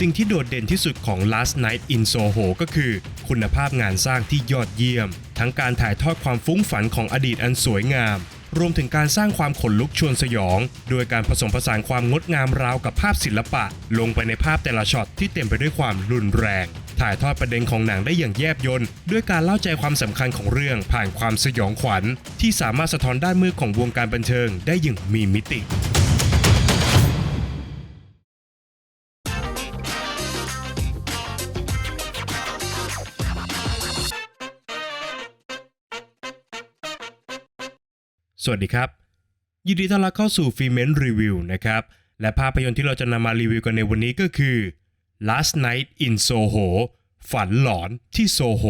สิ่งที่โดดเด่นที่สุดของ Last Night in Soho ก็คือ คุณภาพงานสร้างที่ยอดเยี่ยม ทั้งการถ่ายทอดความฟุ้งฝันของอดีตอันสวยงาม รวมถึงการสร้างความขนลุกชวนสยอง โดยการผสมผสานความงดงามราวกับภาพศิลปะ ลงไปในภาพแต่ละช็อตที่เต็มไปด้วยความรุนแรง ถ่ายทอดประเด็นของหนังได้อย่างแยบยลด้วยการเล่าใจความสำคัญของเรื่องผ่านความสยองขวัญ ที่สามารถสะท้อนด้านมืดของวงการบันเทิงได้อย่างมีมิติ สวัสดีครับ ยินดีต้อนรับเข้าสู่ฟิเมนรีวิวนะครับ และภาพยนตร์ที่เราจะนำมารีวิวกันในวันนี้ก็คือ Last Night in Soho ฝันหลอนที่โซโห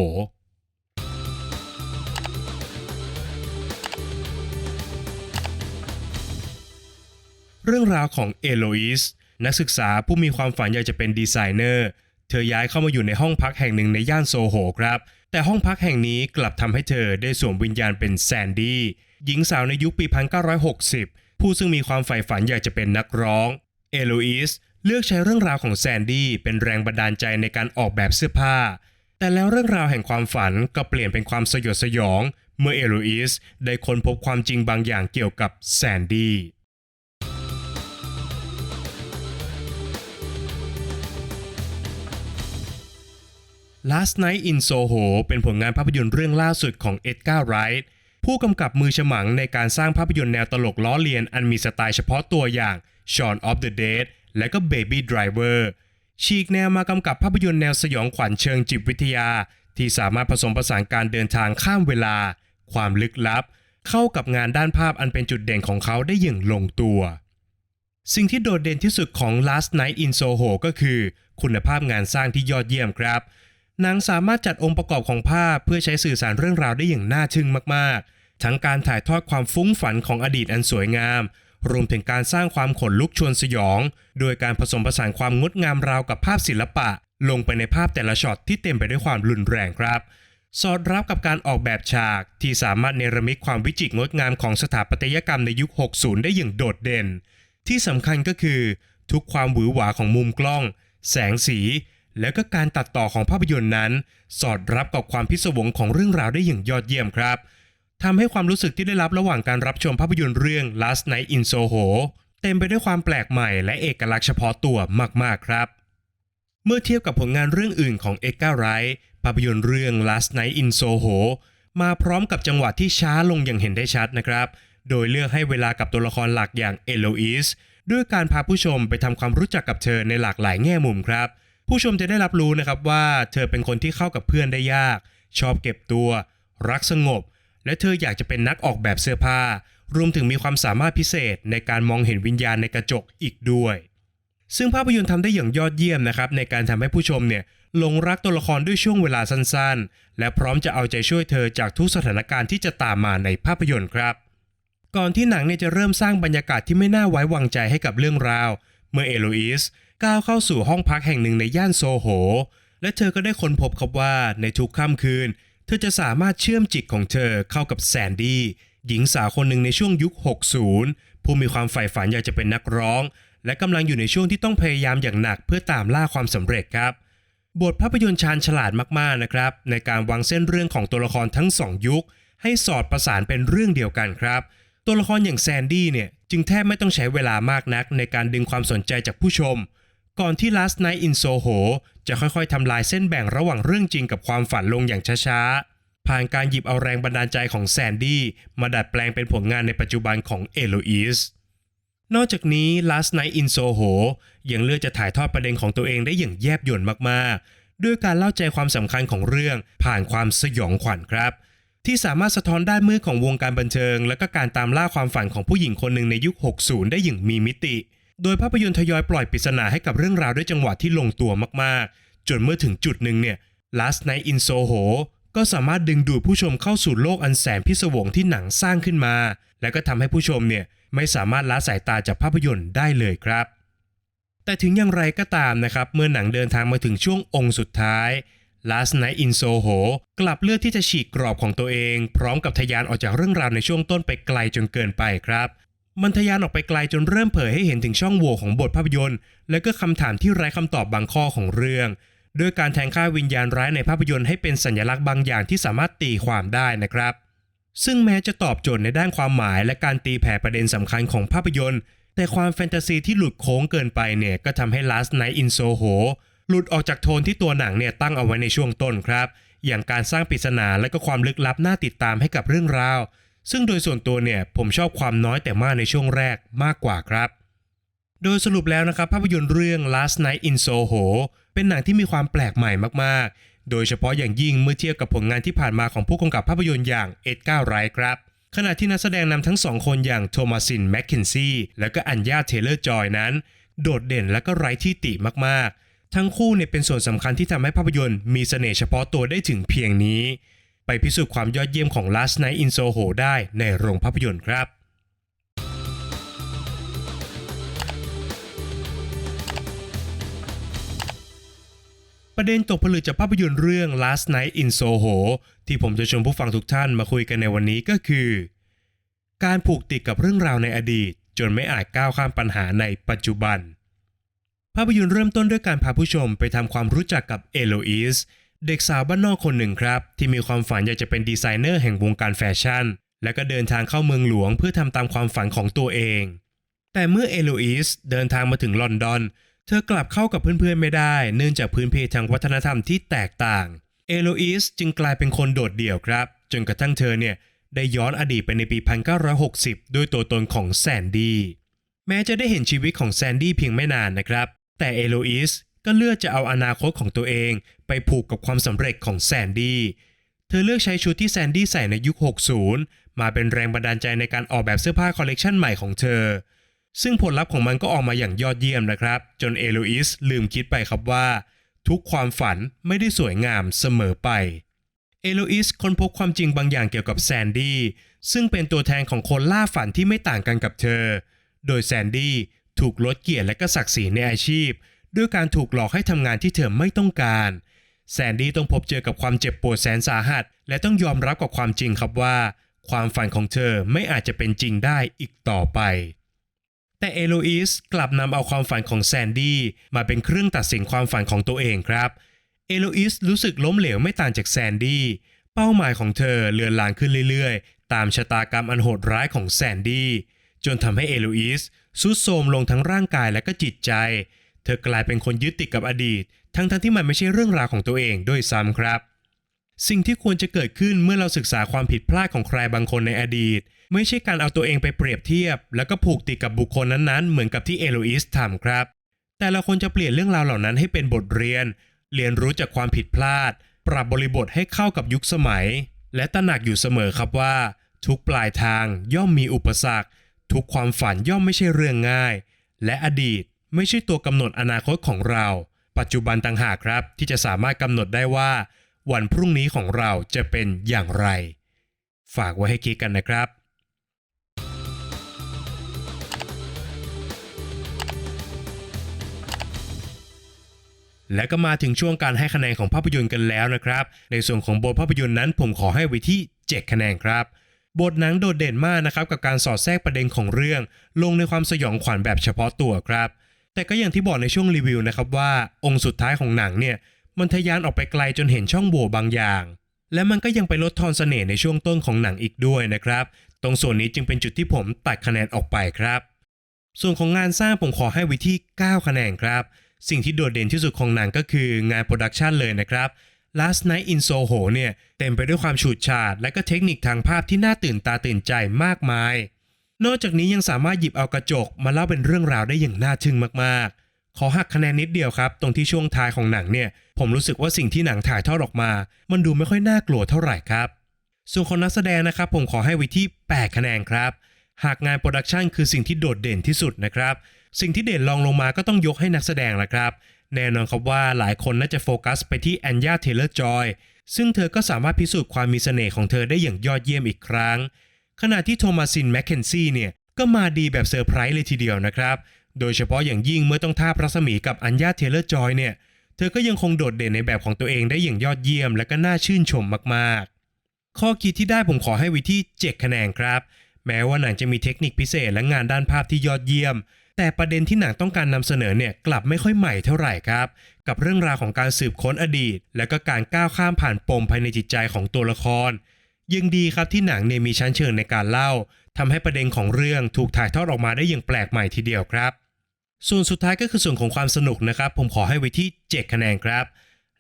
เรื่องราวของเอโลอิสนักศึกษาผู้มีความฝันอยากจะเป็นดีไซเนอร์ เธอย้ายเข้ามาอยู่ในห้องพักแห่งหนึ่งในย่านโซโหครับ แต่ห้องพักแห่งนี้กลับทำให้เธอได้สวมวิญญาณเป็นแซนดี้หญิงสาวในยุคปี 1960 ผู้ซึ่งมีความใฝ่ฝันอยากจะเป็นนักร้อง เอโลอิสเลือกใช้เรื่องราวของแซนดี้เป็นแรงบันดาลใจในการออกแบบเสื้อผ้า แต่แล้วเรื่องราวแห่งความฝันก็เปลี่ยนเป็นความสยดสยอง เมื่อเอโลอิสได้ค้นพบความจริงบางอย่างเกี่ยวกับแซนดี้ Last Night in Soho เป็นผลงานภาพยนตร์เรื่องล่าสุดของเอ็ดการ์ไรท์ผู้กำกับมือฉมังในการสร้างภาพยนตร์แนวตลกล้อเลียนอันมีสไตล์เฉพาะตัวอย่าง Shaun of the Dead และก็ Baby Driver ฉีกแนวมากำกับภาพยนตร์แนวสยองขวัญเชิงจิตวิทยา ที่สามารถผสมผสานการเดินทางข้ามเวลา ความลึกลับ เข้ากับงานด้านภาพอันเป็นจุดเด่นของเขาได้อย่างลงตัว สิ่งที่โดดเด่นที่สุดของ Last Night in Soho ก็คือ คุณภาพงานสร้างที่ยอดเยี่ยมครับ หนังสามารถจัดองค์ประกอบของภาพเพื่อใช้สื่อสารเรื่องราวได้อย่างน่าทึ่งมากๆ ทั้งการถ่ายทอดความฟุ้งฝันของอดีตอันสวยงาม รวมถึงการสร้างความขนลุกชวนสยอง โดยการผสมผสานความงดงามราวกับภาพศิลปะ ลงไปในภาพแต่ละช็อตที่เต็มไปด้วยความรุนแรงครับ สอดรับกับการออกแบบฉากที่สามารถเนรมิตความวิจิตรงดงามของสถาปัตยกรรมในยุค 60 ได้อย่างโดดเด่น ที่สำคัญก็คือ ทุกความหวือหวาของมุมกล้อง แสงสี แล้วก็การตัดต่อของภาพยนตร์นั้น สอดรับกับความพิศวงของเรื่องราวได้อย่างยอดเยี่ยมครับทำให้ความรู้สึกที่ได้รับระหว่างการรับชมภาพยนตร์เรื่อง Last Night in Soho เต็มไปด้วยความแปลกใหม่และเอกลักษณ์เฉพาะตัวมาก ๆ ครับ เมื่อเทียบกับผลงานเรื่องอื่นของเอ็กกาไรท์ภาพยนตร์เรื่อง Last Night in Soho มาพร้อมกับจังหวะที่ช้าลงอย่างเห็นได้ชัดนะครับ โดยเลือกให้เวลากับตัวละครหลักอย่างเอโลอิสด้วยการพาผู้ชมไปทำความรู้จักกับเธอในหลากหลายแง่มุมครับ ผู้ชมจะได้รับรู้นะครับว่าเธอเป็นคนที่เข้ากับเพื่อนได้ยาก ชอบเก็บตัว รักสงบ และเธออยากจะเป็นนักออกแบบเสื้อผ้า รวมถึงมีความสามารถพิเศษในการมองเห็นวิญญาณในกระจกอีกด้วย ซึ่งภาพยนตร์ทำได้อย่างยอดเยี่ยมนะครับในการทำให้ผู้ชมเนี่ยหลงรักตัวละครด้วยช่วงเวลาสั้นๆ และพร้อมจะเอาใจช่วยเธอจากทุกสถานการณ์ที่จะตามมาในภาพยนตร์ครับ ก่อนที่หนังเนี่ยจะเริ่มสร้างบรรยากาศที่ไม่น่าไว้วางใจให้กับเรื่องราว เมื่อเอโลอิส ก้าวเข้าสู่ห้องพักแห่งหนึ่งในย่านโซโห และเธอก็ได้ค้นพบครับว่าในทุกค่ำคืน เธอจะสามารถเชื่อมจิตของเธอเข้ากับแซนดี้หญิงสาวคนหนึ่งในช่วงยุค 60 ผู้มีความใฝ่ฝันอยากจะเป็นนักร้อง และกำลังอยู่ในช่วงที่ต้องพยายามอย่างหนักเพื่อตามล่าความสำเร็จครับ บทภาพยนตร์ชาญฉลาดมากๆนะครับ ในการวางเส้นเรื่องของตัวละครทั้งสองยุค ให้สอดประสานเป็นเรื่องเดียวกันครับ ตัวละครอย่างแซนดี้เนี่ยจึงแทบไม่ต้องใช้เวลามากนักในการดึงความสนใจจากผู้ชม ก่อนที่ Last Night in Soho จะค่อยๆทำลายเส้นแบ่งระหว่างเรื่องจริงกับความฝันลงอย่างช้าๆ ผ่านการหยิบเอาแรงบันดาลใจของแซนดี้มาดัดแปลงเป็นผลงานในปัจจุบันของเอโลอิสนอกจากนี้ Last Night in Soho ยังเลือกจะถ่ายทอดประเด็นของตัวเองได้อย่างแยบยลมากๆ ด้วยการเล่าใจความสำคัญของเรื่องผ่านความสยองขวัญครับ ที่สามารถสะท้อนด้านมืดของวงการบันเทิง และก็การตามล่าความฝันของผู้หญิงคนหนึ่งในยุค 60 ได้อย่างมีมิติ โดยภาพยนตร์ทยอยปล่อยปริศนาให้กับเรื่องราวด้วยจังหวะที่ลงตัวมากๆ จนเมื่อถึงจุดหนึ่งเนี่ย Last Night in Soho ก็สามารถดึงดูดผู้ชมเข้าสู่โลกอันแสนพิศวงที่หนังสร้างขึ้นมา และก็ทำให้ผู้ชมเนี่ยไม่สามารถละสายตาจากภาพยนตร์ได้เลยครับ แต่ถึงอย่างไรก็ตามนะครับ เมื่อหนังเดินทางมาถึงช่วงองค์สุดท้าย Last Night in Soho กลับเลือกที่จะฉีกกรอบของตัวเอง พร้อมกับทะยานออกจากเรื่องราวในช่วงต้นไปไกลจนเกินไปครับ มันทะยานออกไปไกลจนเริ่มเผยให้เห็นถึงช่องโหว่ของบทภาพยนตร์ และก็คำถามที่ไร้คำตอบบางข้อของเรื่องโดยการแทงค่าวิญญาณร้ายในภาพยนตร์ให้เป็นสัญลักษณ์บางอย่างที่สามารถตีความได้นะครับ ซึ่งแม้จะตอบโจทย์ในด้านความหมายและการตีแผ่ประเด็นสำคัญของภาพยนตร์ แต่ความแฟนตาซีที่หลุดโค้งเกินไปเนี่ยก็ทำให้ Last Night in Soho หลุดออกจากโทนที่ตัวหนังเนี่ยตั้งเอาไว้ในช่วงต้นครับ อย่างการสร้างปริศนาและก็ความลึกลับน่าติดตามให้กับเรื่องราว ซึ่งโดยส่วนตัวเนี่ยผมชอบความน้อยแต่มากในช่วงแรกมากกว่าครับ โดยสรุปแล้วนะครับภาพยนตร์เรื่อง Last Night in Soho เป็นหนังที่มีความแปลกใหม่มากๆ โดยเฉพาะอย่างยิ่งเมื่อเทียบกับผลงานที่ผ่านมาของผู้กำกับภาพยนตร์อย่างเอ็ดการ์ไรท์ครับ ขณะที่นักแสดงนำทั้งสองคนอย่างโทมัสินแมคเคนซี่และก็อัญญาเทเลอร์จอยนั้น โดดเด่นและก็ไร้ที่ติมากๆ ทั้งคู่เนี่ยเป็นส่วนสำคัญที่ทำให้ภาพยนตร์มีเสน่ห์เฉพาะตัวได้ถึงเพียงนี้ ไปพิสูจน์ความยอดเยี่ยมของ Last Night in Soho ได้ในโรงภาพยนตร์ครับประเด็นตกผลึกจากภาพยนตร์เรื่อง Last Night in Soho ที่ผมจะชวนผู้ฟังทุกท่านมาคุยกันในวันนี้ก็คือ การผูกติดกับเรื่องราวในอดีต จนไม่อาจก้าวข้ามปัญหาในปัจจุบัน ภาพยนตร์เริ่มต้นด้วยการพาผู้ชมไปทำความรู้จักกับเอโลอีส เด็กสาวบ้านนอกคนหนึ่งครับ ที่มีความฝันอยากจะเป็นดีไซเนอร์แห่งวงการแฟชั่น และก็เดินทางเข้าเมืองหลวงเพื่อทำตามความฝันของตัวเอง แต่เมื่อเอโลอีสเดินทางมาถึงลอนดอน เธอกลับเข้ากับเพื่อนๆไม่ได้ เนื่องจากพื้นเพทางวัฒนธรรมที่แตกต่าง เอโลอีสจึงกลายเป็นคนโดดเดี่ยวครับ จนกระทั่งเธอเนี่ยได้ย้อนอดีตไปในปี 1960 ด้วยตัวตนของแซนดี้แม้จะได้เห็นชีวิตของแซนดี้เพียงไม่นานนะครับ แต่เอโลอีส ก็เลือกจะเอาอนาคตของตัวเองไปผูกกับความสำเร็จของแซนดี้ เธอเลือกใช้ชุดที่แซนดี้ใส่ในยุค 60 มาเป็นแรงบันดาลใจในการออกแบบเสื้อผ้าคอลเลกชันใหม่ของเธอ ซึ่งผลลัพธ์ของมันก็ออกมาอย่างยอดเยี่ยมนะครับ จนเอโลอิสลืมคิดไปครับว่า ทุกความฝันไม่ได้สวยงามเสมอไป เอโลอิสค้นพบความจริงบางอย่างเกี่ยวกับแซนดี้ซึ่งเป็นตัวแทนของคนล่าฝันที่ไม่ต่างกันกับเธอ โดยแซนดี้ถูกลดเกียรติและก็ศักดิ์ศรีในอาชีพ ด้วยการถูกหลอกให้ทำงานที่เธอไม่ต้องการ แซนดี้ต้องพบเจอกับความเจ็บปวดแสนสาหัส และต้องยอมรับกับความจริงครับว่า ความฝันของเธอไม่อาจจะเป็นจริงได้อีกต่อไป แต่เอโลอิสกลับนำเอาความฝันของแซนดี้มาเป็นเครื่องตัดสินความฝันของตัวเองครับเอโลอิสรู้สึกล้มเหลวไม่ต่างจากแซนดี้เป้าหมายของเธอเลือนลางขึ้นเรื่อยๆ ตามชะตากรรมอันโหดร้ายของแซนดี้จนทำให้เอโลอิสสุดโทมลงทั้งร่างกายและก็จิตใจ เธอกลายเป็นคนยึดติดกับอดีต ทั้งๆทที่มันไม่ใช่เรื่องราวของตัวเองด้วยซ้ำครับ สิ่งที่ควรจะเกิดขึ้นเมื่อเราศึกษาความผิดพลาดของใครบางคนในอดีต ไม่ใช่การเอาตัวเองไปเปรียบเทียบ แล้วก็ผูกติดกับบุคคลนั้นๆ เหมือนกับที่เอโลอิสทำครับ แต่เราควรจะเปลี่ยนเรื่องราวเหล่านั้นให้เป็นบทเรียน เรียนรู้จากความผิดพลาด ปรับบริบทให้เข้ากับยุคสมัย และตระหนักอยู่เสมอครับว่า ทุกปลายทางย่อมมีอุปสรรค ทุกความฝันย่อมไม่ใช่เรื่องง่าย และอดีต ไม่ใช่ตัวกำหนดอนาคตของเรา ปัจจุบันต่างหากครับ ที่จะสามารถกำหนดได้ว่า วันพรุ่งนี้ของเราจะเป็นอย่างไร ฝากไว้ให้คิดกันนะครับและก็มาถึงช่วงการให้คะแนนของภาพยนตร์กันแล้วนะครับ ในส่วนของบทภาพยนตร์นั้นผมขอให้ไว้ที่ 7 คะแนนครับ บทหนังโดดเด่นมากนะครับกับการสอดแทรกประเด็นของเรื่อง ลงในความสยองขวัญแบบเฉพาะตัวครับ แต่ก็อย่างที่บอกในช่วงรีวิวนะครับว่าองค์สุดท้ายของหนังเนี่ยมันทะยานออกไปไกลจนเห็นช่องโหว่บางอย่าง และมันก็ยังไปลดทอนเสน่ห์ในช่วงต้นของหนังอีกด้วยนะครับ ตรงส่วนนี้จึงเป็นจุดที่ผมตัดคะแนนออกไปครับ ส่วนของงานสร้างผมขอให้ว้ที่ 9 คะแนนครับ สิ่งที่โดดเด่นที่สุดของหนังก็คืองานโปรดักชันเลยนะครับ Last Night in Soho เนี่ยเต็มไปด้วยความฉูดฉาด และก็เทคนิคทางภาพที่น่าตื่นตาตื่นใจมากมาย นอกจากนี้ยังสามารถหยิบเอากระจกมาเล่าเป็นเรื่องราวได้อย่างน่าทึ่งมากๆ ขอหักคะแนนนิดเดียวครับ ตรงที่ช่วงท้ายของหนังเนี่ย ผมรู้สึกว่าสิ่งที่หนังถ่ายทอดออกมา มันดูไม่ค่อยน่ากลัวเท่าไหร่ครับ ส่วนของนักแสดงนะครับ ผมขอให้ไว้ที่ 8 คะแนนครับ หากงานโปรดักชันคือสิ่งที่โดดเด่นที่สุดนะครับ สิ่งที่เด่นรองลงมาก็ต้องยกให้นักแสดงละครับ แน่นอนครับว่าหลายคนน่าจะโฟกัสไปที่แอนยาเทเลอร์จอยซึ่งเธอก็สามารถพิสูจน์ความมีเสน่ห์ของเธอได้อย่างยอดเยี่ยมอีกครั้ง ขณะที่โทมัสซินแมคเคนซี่เนี่ยก็มาดีแบบเซอร์ไพรส์เลยทีเดียวนะครับ โดยเฉพาะอย่างยิ่งเมื่อต้องท่าบรัศมีกับอัญญาเทเลอร์จอยเนี่ยเธอก็ยังคงโดดเด่นในแบบของตัวเองได้อย่างยอดเยี่ยม และก็น่าชื่นชมมากๆ ข้อคิดที่ได้ผมขอให้ว้ที่7คะแนนครับแแม้ว่าหนังจะมีเทคนิคพิเศษและงานด้านภาพที่ยอดเยี่ยม แต่ประเด็นที่หนังต้องการนำเสนอเนี่ยกลับไม่ค่อยใหม่เท่าไหร่ครับ กับเรื่องราวของการสืบค้นอดีต และก็การก้าวข้ามผ่านปมภายในจิตใจของตัวละคร ยังดีครับที่หนังเนี่ยมีชั้นเชิงในการเล่าทำให้ประเด็นของเรื่องถูกถ่ายทอดออกมาได้อย่างแปลกใหม่ทีเดียวครับ ส่วนสุดท้ายก็คือส่วนของความสนุกนะครับ ผมขอให้ไว้ที่ 7 คะแนนครับ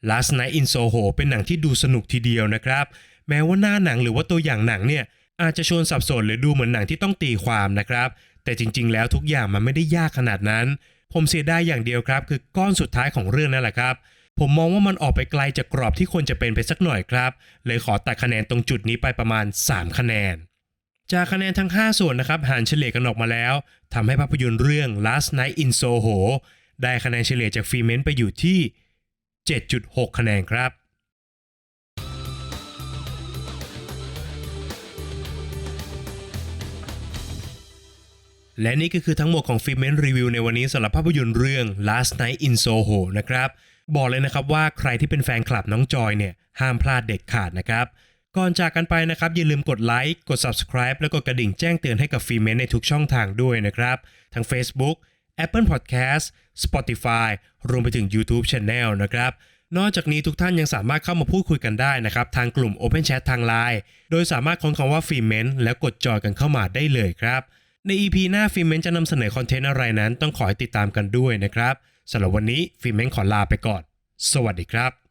Last Night in Soho เป็นหนังที่ดูสนุกทีเดียวนะครับ แม้ว่าหน้าหนังหรือว่าตัวอย่างหนังเนี่ยอาจจะชวนสับสนหรือดูเหมือนหนังที่ต้องตีความนะครับ แต่จริง ๆ แล้วทุกอย่างมันไม่ได้ยากขนาดนั้น ผมเสียดายอย่างเดียวครับ คือก้อนสุดท้ายของเรื่องนั่นแหละครับ ผมมองว่ามันออกไปไกลจากกรอบที่ควรจะเป็นไปสักหน่อยครับ เลยขอตัดคะแนนตรงจุดนี้ไปประมาณ 3 คะแนน จากคะแนนทั้ง 5 ส่วนนะครับหารเฉลี่ยกันออกมาแล้วทำให้ภาพยนตร์เรื่อง Last Night in Soho ได้คะแนนเฉลี่ยจากฟรีเมนต์ไปอยู่ที่ 7.6 คะแนนครับและนี่ก็คือทั้งหมดของฟิเมนรีวิวในวันนี้สำหรับภาพยนตร์เรื่อง Last Night in Soho นะครับ บอกเลยนะครับว่าใครที่เป็นแฟนคลับน้องจอยเนี่ยห้ามพลาดเด็ดขาดนะครับ ก่อนจากกันไปนะครับอย่าลืมกดไลค์กด Subscribe แล้วก็กระดิ่งแจ้งเตือนให้กับฟีเมนในทุกช่องทางด้วยนะครับ ทั้ง Facebook Apple Podcast Spotify รวมไปถึง YouTube Channel นะครับนอกจากนี้ทุกท่านยังสามารถเข้ามาพูดคุยกันได้นะครับ ทางกลุ่ม Open Chat ทาง Line โดยสามารถค้นคำว่าฟีเมนแล้วกดจอยกันเข้ามาได้เลยครับ ใน EP หน้าฟิเมนจะนำเสนอคอนเทนต์อะไรนั้นต้องขอให้ติดตามกันด้วยนะครับ สำหรับวันนี้ฟิเมนขอลาไปก่อน สวัสดีครับ